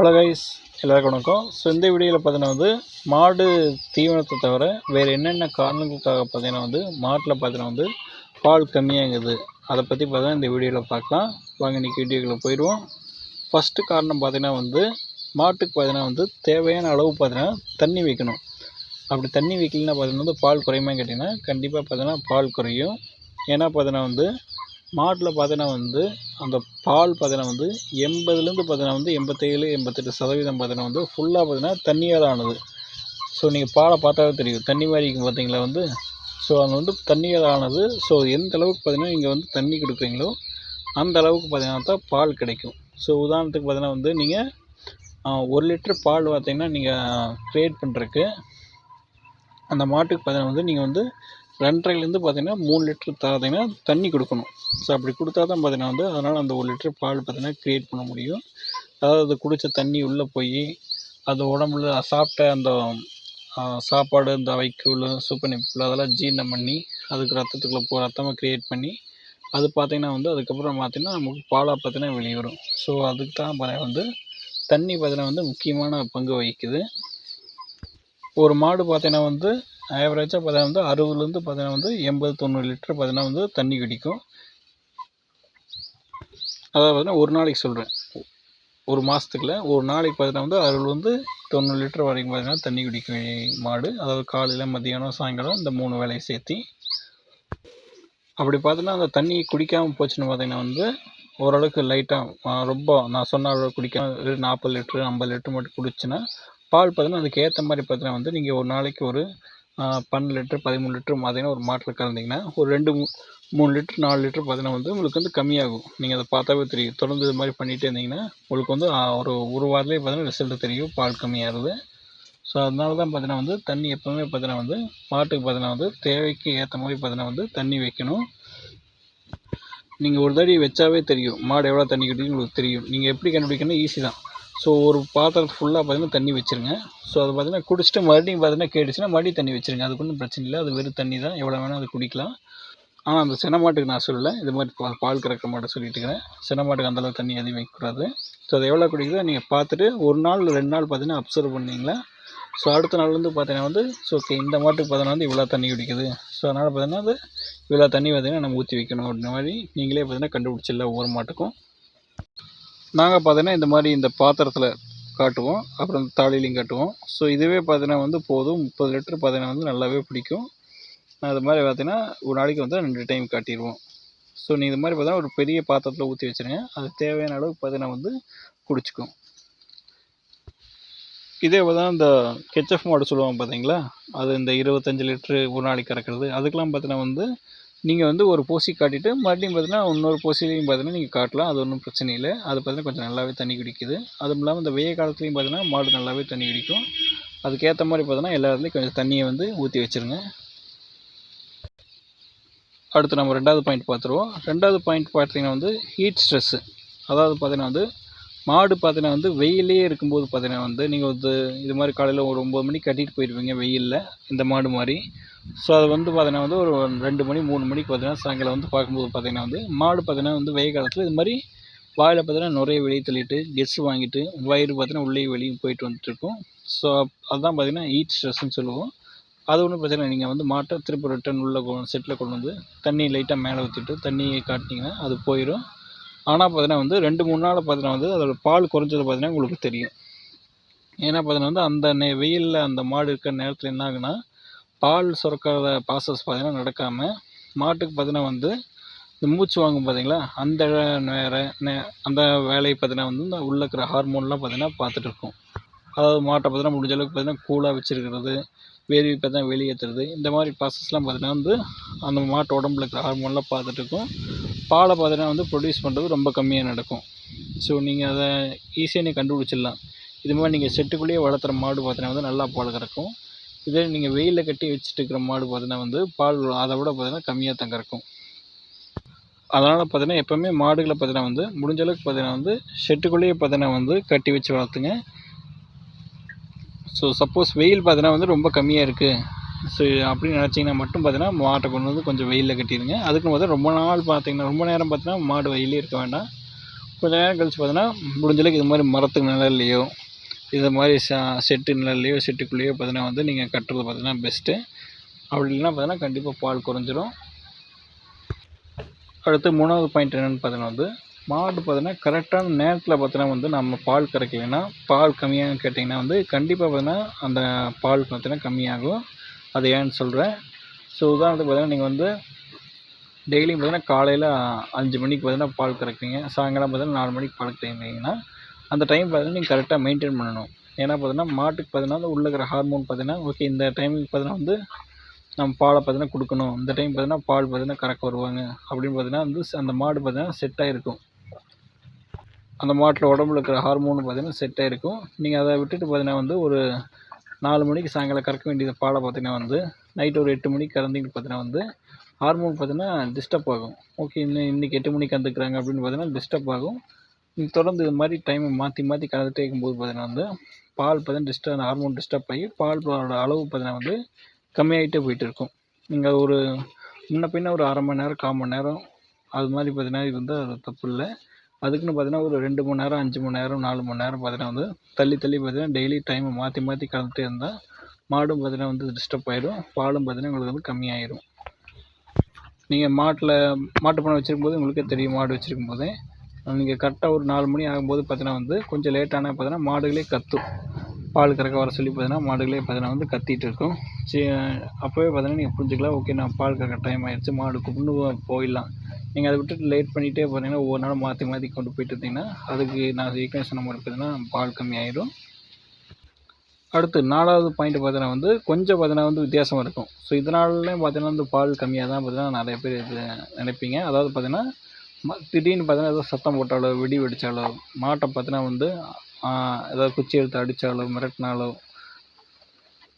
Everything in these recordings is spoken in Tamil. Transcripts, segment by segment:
ஹலோ கைஸ் எல்லாருக்கும் வணக்கம். ஸோ இந்த வீடியோவில் பார்த்தீங்கன்னா வந்து மாடு தீவனத்தை தவிர வேறு என்னென்ன காரணங்களுக்காக பார்த்தீங்கன்னா வந்து மாட்டில் பார்த்தீங்கன்னா வந்து பால் கம்மியாகுது. அதை பற்றி பார்த்தா இந்த வீடியோவில் பார்க்கலாம். வாங்க இன்றைக்கி வீடியோக்குள்ளே போயிடுவோம். ஃபஸ்ட்டு காரணம் பார்த்தீங்கன்னா வந்து மாட்டுக்கு பார்த்தீங்கன்னா வந்து தேவையான அளவு பார்த்தீங்கன்னா தண்ணி வைக்கணும். அப்படி தண்ணி வைக்கலன்னா பார்த்தீங்கன்னா வந்து பால் குறையுமா கேட்டிங்கன்னா கண்டிப்பாக பார்த்தீங்கன்னா பால் குறையும். ஏன்னா பார்த்தீங்கன்னா வந்து மாட்டில் பார்த்தீங்கன்னா வந்து அந்த பால் பார்த்தீங்கன்னா வந்து எண்பதுலேருந்து பார்த்தீங்கன்னா வந்து எண்பத்தேழு எண்பத்தெட்டு சதவீதம் பார்த்தீங்கன்னா வந்து ஃபுல்லாக பார்த்தீங்கன்னா தண்ணியால் ஆனது. ஸோ நீங்கள் பாலை பார்த்தாவே தெரியும். தண்ணி மாதிரி இருக்கும் பார்த்தீங்களா வந்து? ஸோ அது வந்து தண்ணியால் ஆனது. ஸோ எந்த அளவுக்கு பார்த்தீங்கன்னா நீங்கள் வந்து தண்ணி கொடுக்குறீங்களோ அந்த அளவுக்கு பார்த்தீங்கன்னா தான் பால் கிடைக்கும். ஸோ உதாரணத்துக்கு பார்த்தீங்கன்னா வந்து நீங்கள் ஒரு லிட்டர் பால் பார்த்தீங்கன்னா நீங்கள் க்ரியேட் பண்ணுறக்கு அந்த மாட்டுக்கு பார்த்தீங்கன்னா வந்து நீங்கள் வந்து ரெண்டரைலேருந்து பார்த்தீங்கன்னா மூணு லிட்ரு பார்த்தீங்கன்னா தண்ணி கொடுக்கணும். ஸோ அப்படி கொடுத்தா தான் பார்த்தீங்கன்னா வந்து அதனால் அந்த ஒரு லிட்ரு பால் பார்த்தீங்கன்னா க்ரியேட் பண்ண முடியும். அதாவது அது குடித்த தண்ணி உள்ளே போய் அது உடம்புல சாப்பிட்ட அந்த சாப்பாடு இந்த வைக்கோல் சூப்பனிப்புள் அதெல்லாம் ஜீரணம் பண்ணி அதுக்கு ரத்தத்துக்குள்ளே போ ரத்தமாக க்ரியேட் பண்ணி அது பார்த்திங்கன்னா வந்து அதுக்கப்புறம் பார்த்திங்கன்னா நமக்கு பாலாக பார்த்திங்கன்னா வெளியே வரும். ஸோ அதுக்கு தான் வந்து தண்ணி பார்த்திங்கன்னா வந்து முக்கியமான பங்கு வகிக்குது. ஒரு மாடு பார்த்திங்கன்னா வந்து ஆவரேஜாக பார்த்தீங்கன்னா வந்து அறுபதுலேருந்து பார்த்தீங்கன்னா வந்து எண்பது தொண்ணூறு லிட்டர் பார்த்தீங்கன்னா வந்து தண்ணி குடிக்கும். அதாவது பார்த்தீங்கன்னா ஒரு நாளைக்கு சொல்கிறேன் ஒரு மாதத்துக்குள்ள ஒரு நாளைக்கு பார்த்தீங்கன்னா வந்து அறுபதுலேருந்து தொண்ணூறு லிட்டர் வரைக்கும் பார்த்தீங்கன்னா தண்ணி குடிக்கும் மாடு. அதாவது காலையில் மத்தியானம் சாயங்காலம் இந்த மூணு வேலையை சேர்த்தி. அப்படி பார்த்தீங்கன்னா அந்த தண்ணி குடிக்காமல் போச்சுன்னு பார்த்தீங்கன்னா வந்து ஓரளவுக்கு லைட்டாக ரொம்ப நான் சொன்ன அளவு குடிக்காம நாற்பது லிட்ரு ஐம்பது லிட்ரு மட்டும் குடிச்சுன்னா பால் பார்த்தீங்கன்னா அதுக்கு ஏற்ற மாதிரி பார்த்தீங்கன்னா வந்து நீங்கள் ஒரு நாளைக்கு ஒரு பன்னெண்டு லிட்ரு பதிமூணு லிட்ரு பார்த்தீங்கன்னா ஒரு மாட்டில் கறந்தீங்கன்னா ஒரு ரெண்டு மூணு லிட்ரு நாலு லிட்ரு பார்த்தீங்கன்னா வந்து உங்களுக்கு வந்து கம்மியாகும். நீங்கள் அதை பார்த்தாவே தெரியும். தொடர்ந்து இது மாதிரி பண்ணிகிட்டே இருந்தீங்கன்னா உங்களுக்கு வந்து ஒரு ஒரு வாரத்துலேயே பார்த்தீங்கன்னா ரிசல்ட் தெரியும். பால் கம்மியாகிறது. ஸோ அதனால தான் பார்த்தீங்கன்னா வந்து தண்ணி எப்போவுமே பார்த்தீங்கன்னா வந்து மாட்டுக்கு பார்த்தீங்கன்னா வந்து தேவைக்கு ஏற்ற மாதிரி பார்த்தீங்கன்னா வந்து தண்ணி வைக்கணும். நீங்கள் ஒரு தடி வச்சாவே தெரியும். மாடு எவ்வளோ தண்ணி குடிக்குன்னு உங்களுக்கு தெரியும். நீங்கள் எப்படி கண்டுபிடிக்கணும் ஈஸி தான். ஸோ ஒரு பாத்திரத்து ஃபுல்லாக பார்த்தீங்கன்னா தண்ணி வச்சுருங்க. ஸோ அதை பார்த்திங்கன்னா குடிச்சிட்டு மறுபடியும் பார்த்தீங்கன்னா கேட்டுச்சுன்னா மறுபடியும் தண்ணி வச்சுருங்க. அதுக்கு ஒன்றும் பிரச்சனை இல்லை. அது வெறும் தண்ணி தான். எவ்வளோ வேணால் அது குடிக்கலாம். ஆனால் அந்த சினமாட்டுக்கு நான் சொல்லலை. இது மாதிரி பா பால் கறக்கிற மாட்டேன் சொல்லிட்டு இருக்கிறேன். சினமாட்டுக்கு அந்தளவுக்கு தண்ணி அதிகம் வைக்கக்கூடாது ஸோ அது எவ்வளோ குடிக்குதோ நீங்கள் பார்த்துட்டு ஒரு நாள் ரெண்டு நாள் பார்த்தீங்கன்னா அப்சர்வ் பண்ணிங்களா ஸோ அடுத்த நாள் வந்து பார்த்தீங்கன்னா வந்து ஸோ ஓகே இந்த மாட்டுக்கு பார்த்தீங்கன்னா வந்து இவ்வளோ தண்ணி குடிக்குது. ஸோ அதனால் பார்த்தீங்கன்னா அது இவ்வளோ தண்ணி பார்த்தீங்கன்னா நம்ம ஊற்றி வைக்கணும் அப்படின்ற மாதிரி நீங்களே பார்த்தீங்கன்னா கண்டுபிடிச்சிடல ஒவ்வொரு மாட்டுக்கும். நாங்கள் பார்த்தீங்கன்னா இந்த மாதிரி இந்த பாத்திரத்தில் காட்டுவோம். அப்புறம் தாலிலையும் காட்டுவோம். ஸோ இதுவே பார்த்தீங்கன்னா வந்து போதும். முப்பது லிட்டர் பார்த்தீங்கன்னா வந்து நல்லாவே பிடிக்கும். அது மாதிரி பார்த்தீங்கன்னா ஒரு நாளைக்கு வந்து ரெண்டு டைம் காட்டிடுவோம் ஸோ நீங்கள் இது மாதிரி பார்த்தீங்கன்னா ஒரு பெரிய பாத்திரத்தில் ஊற்றி வச்சுருங்க. அது தேவையான அளவுக்கு பார்த்தீங்கன்னா வந்து குடிச்சிக்கும். இதே தான் இந்த கெச்சப் மாடு சொல்லுவாங்க பார்த்தீங்களா அது இந்த இருபத்தஞ்சி லிட்ரு ஒரு நாளைக்கு கறக்கிறது. அதுக்கெலாம் பார்த்தீங்கன்னா வந்து நீங்கள் வந்து ஒரு பூசி காட்டிட்டு மறுபடியும் பார்த்தீங்கன்னா இன்னொரு பூசிலையும் பார்த்தீங்கன்னா நீங்கள் காட்டலாம். அது ஒன்றும் பிரச்சனை இல்லை. அது பார்த்தீங்கன்னா கொஞ்சம் நல்லாவே தண்ணி குடிக்குது. அதுவும் இல்லாமல் இந்த வெய்ய காலத்துலையும் பார்த்தீங்கன்னா மாடு நல்லாவே தண்ணி குடிக்கும். அதுக்கேற்ற மாதிரி பார்த்தீங்கன்னா எல்லா இடத்துலையும் கொஞ்சம் தண்ணியை வந்து ஊற்றி வச்சுருங்க. அடுத்து நம்ம ரெண்டாவது பாயிண்ட் பார்த்துருவோம். ரெண்டாவது பாயிண்ட் பார்த்தீங்கன்னா வந்து ஹீட் ஸ்ட்ரெஸ்ஸு அதாவது பார்த்தீங்கன்னா வந்து மாடு பார்த்தீங்கன்னா வந்து வெயிலே இருக்கும்போது பார்த்தீங்கன்னா வந்து நீங்கள் வந்து இது மாதிரி காலையில் ஒரு ஒம்பது மணிக்கு கட்டிட்டு போயிடுவீங்க வெயிலில் இந்த மாடு மாதிரி. ஸோ அது வந்து பார்த்தீங்கன்னா வந்து ஒரு ரெண்டு மணி மூணு மணிக்கு பார்த்தீங்கன்னா சாயங்காலம் வந்து பார்க்கும்போது பார்த்தீங்கன்னா வந்து மாடு பார்த்தீங்கன்னா வந்து வெயில் காலத்தில் இது மாதிரி வாயில் பார்த்தீங்கன்னா நுரைய வெளியே தள்ளிட்டு கெஸ் வாங்கிட்டு வயிறு பார்த்தீங்கன்னா உள்ளே வெளியும் போயிட்டு வந்துட்டுருக்கும். ஸோ அதுதான் பார்த்தீங்கன்னா ஹீட் ஸ்ட்ரெஸ்ன்னு சொல்லுவோம். அது ஒன்றும் பிரச்சனை இல்லை. நீங்கள் வந்து மாட்டை திருப்பி ரிட்டன் உள்ள செட்டில் கொண்டு வந்து தண்ணி லைட்டாக மேலே ஊற்றிட்டு தண்ணியை காட்டினீங்கன்னா அது போயிடும் ஆனால் பார்த்தீங்கன்னா வந்து ரெண்டு மூணு நாள் பார்த்தீங்கன்னா வந்து அதோட பால் குறைஞ்சது பார்த்தீங்கன்னா உங்களுக்கு தெரியும். ஏன்னா பார்த்தீங்கன்னா வந்து அந்த நே வெயிலில் அந்த மாடு இருக்கிற நேரத்தில் என்ன ஆகுனா பால் சுரக்காத ப்ராசஸ் பார்த்தீங்கன்னா நடக்காமல் மாட்டுக்கு பார்த்தீங்கன்னா வந்து இந்த மூச்சு வாங்கும் பார்த்தீங்களா அந்த நேர நே அந்த வேலையை பார்த்தீங்கன்னா வந்து இந்த உள்ளே இருக்கிற ஹார்மோன்லாம் பார்த்தீங்கன்னா பார்த்துட்டு இருக்கும். அதாவது மாட்டை பார்த்தீங்கன்னா முடிஞ்ச அளவுக்கு பார்த்தீங்கன்னா கூலாக வச்சுருக்கிறது வேர்வை பார்த்தீங்கன்னா வெளியேற்றுறது. இந்த மாதிரி ப்ராசஸ்லாம் பார்த்தீங்கன்னா வந்து அந்த மாட்டு உடம்புல இருக்கிற ஹார்மோன்லாம் பார்த்துட்டு இருக்கும். பாலை பார்த்தீங்கன்னா வந்து ப்ரொடியூஸ் பண்ணுறது ரொம்ப கம்மியாக நடக்கும். ஸோ நீங்கள் அதை ஈஸியாக நீங்கள் கண்டுபிடிச்சிடலாம். இது மாதிரி நீங்கள் செட்டுக்குள்ளேயே வளர்த்துற மாடு பார்த்தீங்கன்னா வந்து நல்லா பால் கறக்கும். இதே நீங்கள் வெயிலில் கட்டி வச்சுட்டு இருக்கிற மாடு பார்த்தீங்கன்னா வந்து பால் அதை விட பார்த்தீங்கன்னா கம்மியாக தான் கறக்கும். அதனால் பார்த்தீங்கன்னா எப்போவுமே மாடுகளை பார்த்தீங்கன்னா வந்து முடிஞ்ச அளவுக்கு பார்த்தீங்கன்னா வந்து ஷெட்டுக்குள்ளேயே பார்த்தீங்கன்னா வந்து கட்டி வச்சு வளர்த்துங்க. ஸோ சப்போஸ் வெயில் பார்த்தீங்கன்னா வந்து ரொம்ப கம்மியாக இருக்குது ஸோ அப்படின்னு நினச்சிங்கன்னா மட்டும் பார்த்தீங்கன்னா மாட்டை கொண்டு வந்து கொஞ்சம் வெயிலில் கட்டிடுங்க அதுக்குன்னு பார்த்தா ரொம்ப நாள் பார்த்தீங்கன்னா ரொம்ப நேரம் பார்த்தீங்கன்னா மாடு வெயிலே இருக்க வேண்டாம். கொஞ்ச நேரம் கழிச்சு பார்த்தீங்கன்னா முடிஞ்சளவுக்கு இது மாதிரி மரத்துக்கு நிழல்லையோ இது மாதிரி ச செட்டு நிழல்லையோ செட்டுக்குள்ளேயோ பார்த்தீங்கன்னா வந்து நீங்கள் கட்டுறது பார்த்தீங்கன்னா பெஸ்ட்டு அப்படி இல்லைன்னா பார்த்தீங்கன்னா கண்டிப்பாக பால் குறைஞ்சிரும். அடுத்து மூணாவது பாயிண்ட் என்னென்னு பார்த்தீங்கன்னா வந்து மாடு பார்த்தீங்கன்னா கரெக்டான நேரத்தில் பார்த்தீங்கன்னா வந்து நம்ம பால் கறக்கலைன்னா பால் கம்மியாக கேட்டிங்கன்னா வந்து கண்டிப்பாக பார்த்தீங்கன்னா அந்த பால் பார்த்தீங்கன்னா கம்மியாகும். அது ஏன்னு சொல்கிறேன் ஸோ உதாரணத்துக்கு பார்த்தீங்கன்னா நீங்கள் வந்து டெய்லியும் பார்த்தீங்கன்னா காலையில் அஞ்சு மணிக்கு பார்த்தீங்கன்னா பால் கறக்குறீங்க. சாயங்காலம் பார்த்தீங்கன்னா நாலு மணிக்கு பால் கறக்குறீங்கன்னா அந்த டைம் பார்த்தீங்கன்னா நீங்கள் கரெக்டாக மெயின்டைன் பண்ணணும். ஏன்னா பார்த்தீங்கன்னா மாட்டுக்கு பார்த்தீங்கன்னா உள்ளே இருக்கிற ஹார்மோன் பார்த்தீங்கன்னா ஓகே இந்த டைமுக்கு பார்த்தீங்கன்னா வந்து நம்ம பாலை பார்த்தீங்கன்னா கொடுக்கணும். இந்த டைம் பார்த்தீங்கன்னா பால் பார்த்தீங்கன்னா கறக்க வருவாங்க. அப்படின்னு பார்த்தீங்கன்னா வந்து அந்த மாடு பார்த்தீங்கன்னா செட்டாக இருக்கும் அந்த மாட்டில் உடம்புல இருக்கிற ஹார்மோன் பார்த்திங்கன்னா செட் ஆகிருக்கும் நீங்கள் அதை விட்டுட்டு பார்த்தீங்கன்னா வந்து ஒரு நாலு மணிக்கு சாயங்காலம் கறக்க வேண்டியது பாலை பார்த்தீங்கன்னா வந்து நைட் ஒரு எட்டு மணிக்கு கறந்தீங்கன்னு பார்த்தீங்கன்னா வந்து ஹார்மோன் பார்த்தீங்கன்னா டிஸ்டர்ப் ஆகும். ஓகே இன்னும் இன்றைக்கி எட்டு மணிக்கு கறந்துக்கிறாங்க அப்படின்னு பார்த்தீங்கன்னா டிஸ்டர்ப் ஆகும். நீங்கள் தொடர்ந்து இது மாதிரி டைமை மாற்றி மாற்றி கலந்துட்டே இருக்கும்போது பார்த்தீங்கன்னா வந்து பால் பார்த்தீங்கன்னா டிஸ்டர்ப் ஹார்மோன் டிஸ்டர்ப் ஆகி பால் பாலோட அளவு பார்த்தீங்கன்னா வந்து கம்மியாகிட்டே போயிட்டு இருக்கும். நீங்கள் ஒரு முன்ன பின்ன ஒரு அரை மணி நேரம் கால் மணி நேரம் அது மாதிரி பார்த்தீங்கன்னா இது வந்து அது தப்பு இல்லை. அதுக்குன்னு பார்த்தீங்கன்னா ஒரு ரெண்டு மணி நேரம் அஞ்சு மணி நேரம் நாலு மணி நேரம் பார்த்தீங்கன்னா வந்து தள்ளி தள்ளி பார்த்தீங்கன்னா டெய்லி டைமை மாற்றி மாற்றி கலந்துட்டே இருந்தால் மாடும் பார்த்தீங்கன்னா வந்து டிஸ்டர்ப் ஆகிடும் பாலும் பார்த்தீங்கன்னா உங்களுக்கு வந்து கம்மியாயிரும். நீங்கள் மாட்டில் மாட்டு பண்ணை வச்சுருக்கும் போது உங்களுக்கே தெரியும் மாடு வச்சுருக்கும் போதே. நீங்கள் கரெக்டாக ஒரு நாலு மணி ஆகும்போது பார்த்தீங்கன்னா வந்து கொஞ்சம் லேட்டான பார்த்தீங்கன்னா மாடுகளே கத்தும். பால் கறக்க வர சொல்லி பார்த்தீங்கன்னா மாடுகளே பார்த்தீங்கன்னா வந்து கத்திட்டு இருக்கும். சரி அப்போவே பார்த்தீங்கன்னா நீங்கள் புரிஞ்சுக்கலாம். ஓகே நான் பால் கறக்க டைம் ஆயிடுச்சு. மாடு கொண்டு போயிடலாம். நீங்கள் அதை விட்டுட்டு லேட் பண்ணிகிட்டே பார்த்தீங்கன்னா ஒவ்வொரு நாளும் மாற்றி மாற்றி கொண்டு போயிட்டு இருந்தீங்கன்னா அதுக்கு நான் ஏற்கனவே சொன்ன மாதிரி பார்த்தீங்கன்னா பால் கம்மியாயிடும் அடுத்து நாலாவது பாயிண்ட் பார்த்தீங்கன்னா வந்து கொஞ்சம் பார்த்தீங்கன்னா வந்து வித்தியாசமாக இருக்கும். ஸோ இதனாலேயும் பார்த்தீங்கன்னா வந்து பால் கம்மியாக தான் பார்த்தீங்கன்னா நிறைய பேர் இது நினைப்பீங்க. அதாவது பார்த்தீங்கன்னா ம திடீர்னு பார்த்தீங்கன்னா ஏதோ சத்தம் போட்டாலோ வெடி வெடித்தாலோ மாட்டை பார்த்தீங்கன்னா வந்து ஏதாவது குச்சி எடுத்து அடித்தாலோ மிரட்டினாலோ.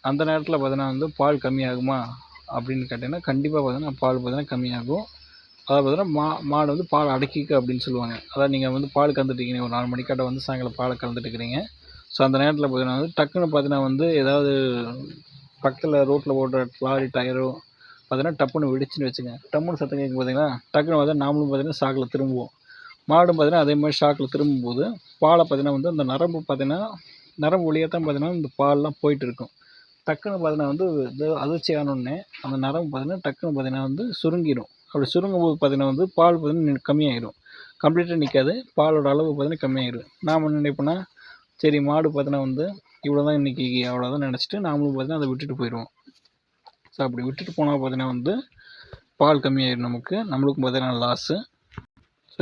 அந்த நேரத்தில் பார்த்தீங்கன்னா வந்து பால் கம்மியாகுமா அப்படின்னு கேட்டிங்கன்னா கண்டிப்பாக பார்த்தீங்கன்னா பால் பார்த்தீங்கன்னா கம்மியாகும். அதாவது பார்த்தீங்கன்னா மா மாடு வந்து பால் அடக்கிக்க அப்படின்னு சொல்லுவாங்க. அதாவது நீங்கள் வந்து பால் கறந்துட்டீங்க ஒரு நாலு மணிக்காட்ட வந்து சாயங்காலம் பாலை கறந்துட்டு இருக்கிறீங்க. ஸோ அந்த நேரத்தில் பார்த்தீங்கன்னா வந்து டக்குன்னு பார்த்தீங்கன்னா வந்து ஏதாவது பக்கத்தில் ரோட்டில் ஓடுற லாரி டயரோ பார்த்தீங்கன்னா டப்புன்னு வெடிச்சுன்னு வச்சுங்க. டப்புன்னு சத்தம் கேட்கும் பார்த்தீங்கன்னா டக்குன்னு பார்த்தா நாமளும் பார்த்தீங்கன்னா சாக்கில் திரும்புவோம். மாடும் பார்த்தீங்கன்னா அதே மாதிரி ஷாக்கில் திரும்பும்போது பாலை பார்த்தீங்கன்னா வந்து அந்த நரம்பு பார்த்தீங்கன்னா நரம்பு வழியாக தான் பார்த்தீங்கன்னா இந்த பால்லாம் போயிட்டு இருக்கும் டக்குன்னு பார்த்தீங்கன்னா வந்து இது அதிர்ச்சி ஆனோடனே அந்த நரம்பு பார்த்தீங்கன்னா டக்குன்னு பார்த்தீங்கன்னா வந்து சுருங்கிடும். அப்படி சுருங்கும் போது பார்த்தீங்கன்னா வந்து பால் பார்த்தீங்கன்னா கம்மியாயிடும் கம்ப்ளீட்டாக நிற்காது பாலோட அளவு பார்த்தீங்கன்னா கம்மியாயிடும் நாம் என்ன நினைப்போன்னா சரி மாடு பார்த்தீங்கன்னா வந்து இவ்வளோ தான் இன்றைக்கி அவ்வளோதான் நினச்சிட்டு நாமளும் பார்த்தீங்கன்னா அதை விட்டுட்டு போயிடுவோம். ஸோ அப்படி விட்டுட்டு போனால் பார்த்தீங்கன்னா வந்து பால் கம்மியாயிடும் நமக்கு. நம்மளுக்கும் பார்த்தீங்கன்னா லாஸு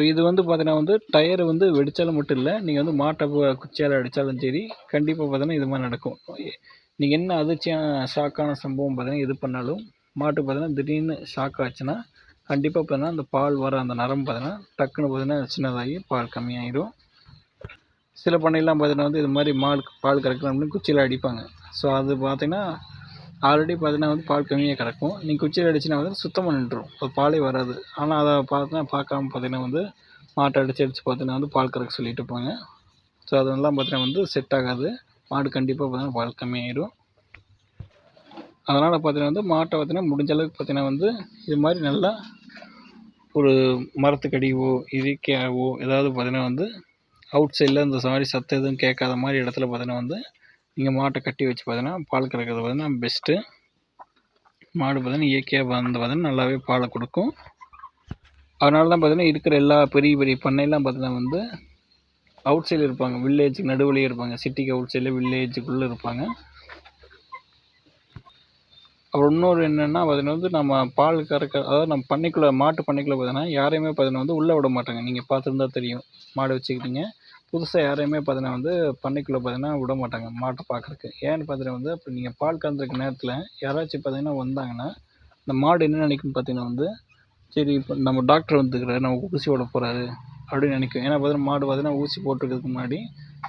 ஸோ இது வந்து பார்த்தீங்கன்னா வந்து டயர் வந்து வெடித்தாலும் மட்டும் இல்லை நீங்கள் வந்து மாட்டை குச்சியால் அடித்தாலும் சரி கண்டிப்பாக பார்த்தீங்கன்னா இது மாதிரி நடக்கும். நீங்கள் என்ன அதிர்ச்சியான ஷாக்கான சம்பவம் பார்த்தீங்கன்னா எது பண்ணாலும் மாட்டு பார்த்தீங்கன்னா திடீர்னு ஷாக் ஆச்சுன்னா கண்டிப்பாக பார்த்தீங்கன்னா அந்த பால் வர அந்த நரம்பு பார்த்தீங்கன்னா டக்குன்னு பார்த்தீங்கன்னா சின்னதாகி பால் கம்மியாயிடும் சில பண்ணையெல்லாம் பார்த்தீங்கன்னா வந்து இது மாதிரி மால் பால் கறக்கணும் அப்படின்னு குச்சியில் அடிப்பாங்க. ஸோ அது பார்த்திங்கன்னா ஆல்ரெடி பார்த்தீங்கன்னா வந்து பால் கம்மியாக கறக்கும். நீங்கள் குச்சியில் அடிச்சுனா வந்து சுத்தமாக நின்றுடும் அது பாலே வராது. ஆனால் அதை பார்த்தா பார்க்காம பார்த்தீங்கன்னா வந்து மாட்டை அடித்து அடித்து பார்த்தீங்கன்னா வந்து பால் கறக்க சொல்லிட்டு இருப்பாங்க. ஸோ அதெல்லாம் பார்த்தீங்கன்னா வந்து செட் ஆகாது. மாடு கண்டிப்பாக பார்த்தீங்கன்னா பால் கம்மியாயிடும் அதனால் பார்த்தீங்கன்னா வந்து மாட்டை பார்த்தீங்கன்னா முடிஞ்ச அளவுக்கு பார்த்தீங்கன்னா வந்து இது மாதிரி நல்லா ஒரு மரத்துக்கடியோ இயற்கையாகவோ ஏதாவது பார்த்தீங்கன்னா வந்து அவுட் சைடில் இந்த மாதிரி சத்தம் எதுவும் கேட்காத மாதிரி இடத்துல பார்த்தீங்கன்னா வந்து நீங்கள் மாட்டை கட்டி வச்சு பார்த்தீங்கன்னா பால் கறக்கிறது பார்த்தீங்கன்னா பெஸ்ட்டு மாடு பார்த்தீங்கன்னா இயற்கையாக வந்து பார்த்தீங்கன்னா நல்லாவே பாலை கொடுக்கும். அதனால தான் பார்த்தீங்கன்னா இருக்கிற எல்லா பெரிய பெரிய பண்ணையெல்லாம் பார்த்தீங்கன்னா வந்து அவுட் சைடில் இருப்பாங்க. வில்லேஜுக்கு நடுவுலேயே இருப்பாங்க. சிட்டிக்கு அவுட் சைடில் வில்லேஜுக்குள்ளே இருப்பாங்க. அப்புறம் இன்னொரு என்னென்னா பார்த்தீங்கன்னா வந்து நம்ம பால் கறக்க அதாவது நம்ம பண்ணைக்குள்ளே மாட்டு பண்ணைக்குள்ளே பார்த்தீங்கன்னா யாரையுமே பார்த்தீங்கன்னா வந்து உள்ளே விட மாட்டாங்க. நீங்கள் பார்த்துருந்தா தெரியும். மாடு வச்சுக்கிட்டீங்க. புதுசாக யாரையுமே பார்த்தீங்கன்னா வந்து பண்ணைக்குள்ளே பார்த்தீங்கன்னா விட மாட்டாங்க மாட்டை பார்க்குறக்கு ஏன்னு பார்த்தீங்கன்னா வந்து இப்போ நீங்கள் பால் கறந்துருக்க நேரத்தில் யாராச்சும் பார்த்தீங்கன்னா வந்தாங்கன்னா இந்த மாடு என்ன நினைக்கும் பார்த்தீங்கன்னா வந்து சரி இப்போ நம்ம டாக்டர் வந்துக்கிறாரு நம்ம ஊசி போட போகிறாரு அப்படின்னு நினைக்கும். ஏன்னா பார்த்தீங்கன்னா மாடு பார்த்தீங்கன்னா ஊசி போட்டுக்கிறதுக்கு முன்னாடி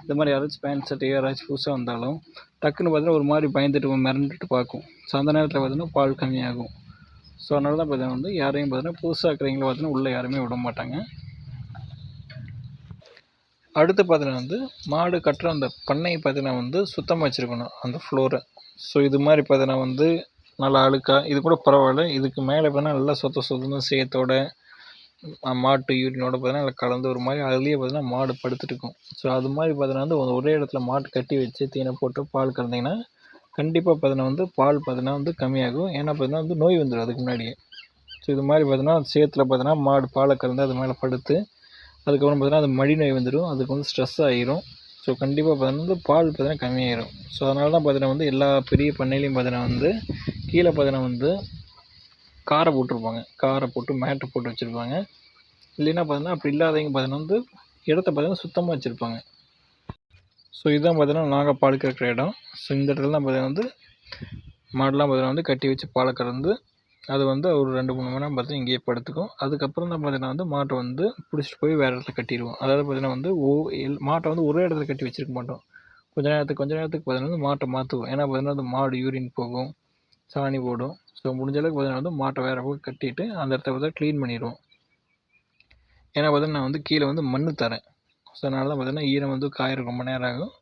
இந்த மாதிரி யாராச்சும் பேண்ட் ஷர்ட் யாராச்சும் புதுசாக வந்தாலும் டக்குன்னு பார்த்தீங்கன்னா ஒரு மாதிரி பயந்துட்டு மிரண்டுட்டு பார்க்கும். ஸோ அந்த நேரத்தில் பார்த்தீங்கன்னா பால் கம்மியாகும். ஸோ அதனால தான் பார்த்தீங்கன்னா வந்து யாரையும் பார்த்தீங்கன்னா புதுசாக இருக்கிறவங்கள பார்த்தீங்கன்னா உள்ளே யாருமே விட மாட்டாங்க. அடுத்து பார்த்தீங்கன்னா வந்து மாடு கட்டுற அந்த பண்ணையை பார்த்தீங்கன்னா வந்து சுத்தமாக வச்சுருக்கணும் அந்த ஃப்ளோரை ஸோ இது மாதிரி பார்த்தீங்கன்னா வந்து நல்லா அழுக்கா இது கூட பரவாயில்ல. இதுக்கு மேலே பார்த்தீங்கன்னா நல்லா சொத்த சொத்தன்னு சேத்தோட மாட்டு யூரினோட பார்த்தீங்கன்னா நல்லா கலந்து ஒரு மாதிரி அதுலேயே பார்த்தீங்கன்னா மாடு படுத்துட்டுருக்கும் ஸோ அது மாதிரி பார்த்தீங்கன்னா வந்து ஒரே இடத்துல மாட்டு கட்டி வச்சு தீனை போட்டு பால் கறந்தீங்கன்னா கண்டிப்பாக பார்த்தீங்கன்னா வந்து பால் பார்த்தீங்கன்னா வந்து கம்மியாகும். ஏன்னா பார்த்தீங்கன்னா வந்து நோய் வந்துடும் அதுக்கு முன்னாடியே. ஸோ இது மாதிரி பார்த்தீங்கன்னா சேத்துல பார்த்தீங்கன்னா மாடு பாலை கறந்து அது மேலே படுத்து அதுக்கப்புறம் பார்த்தீங்கன்னா அது மடி நோய் வந்துடும். அதுக்கு வந்து ஸ்ட்ரெஸ் ஆகிரும் ஸோ கண்டிப்பாக பார்த்தீங்கன்னா வந்து பால் பார்த்தீங்கன்னா கம்மியாயிரும். ஸோ அதனால தான் பார்த்தீங்கன்னா வந்து எல்லா பெரிய பண்ணையிலையும் பார்த்தீங்கன்னா வந்து கீழே பார்த்தீங்கன்னா வந்து காரை போட்டிருப்பாங்க. காரை போட்டு மேட்டை போட்டு வச்சுருப்பாங்க. இல்லைன்னா பார்த்தீங்கன்னா அப்படி இல்லாதவங்க பார்த்தீங்கன்னா வந்து இடத்த பார்த்தீங்கன்னா சுத்தமாக வச்சுருப்பாங்க. ஸோ இதுதான் பார்த்தீங்கன்னா நாங்கள் பால் கறக்கிற இடம். ஸோ இந்த இடத்துல தான் பார்த்தீங்கன்னா வந்து மாடெலாம் பார்த்தீங்கன்னா வந்து கட்டி வச்சு பாலை கறந்து அது வந்து ஒரு ரெண்டு மூணு மணி நேரம் பார்த்தீங்கன்னா இங்கேயே படுத்துக்கும். அதுக்கப்புறம் தான் பார்த்தீங்கன்னா வந்து மாட்டை வந்து பிடிச்சிட்டு போய் வேறு இடத்துல கட்டிடுவோம். அதாவது பார்த்தீங்கன்னா வந்து ஓ எல் மாட்டை வந்து ஒரே இடத்துல கட்டி வச்சிருக்க மாட்டோம். கொஞ்ச நேரத்துக்கு கொஞ்ச நேரத்துக்கு பார்த்தீங்கன்னா வந்து மாட்டை மாற்றுவோம் ஏன்னா பார்த்தீங்கன்னா அந்த மாடு யூரின் போகும் சாணி போடும். ஸோ முடிஞ்ச அளவுக்கு பார்த்தீங்கன்னா வந்து மாட்டை வேறு போய் கட்டிட்டு அந்த இடத்த பார்த்தா க்ளீன் பண்ணிடுவோம். ஏன்னா பார்த்தீங்கன்னா நான் வந்து கீழே வந்து மண் தரேன். ஸோ அதனால தான் பார்த்தீங்கன்னா ஈரம் வந்து காய ரொம்ப நேரம் ஆகும்.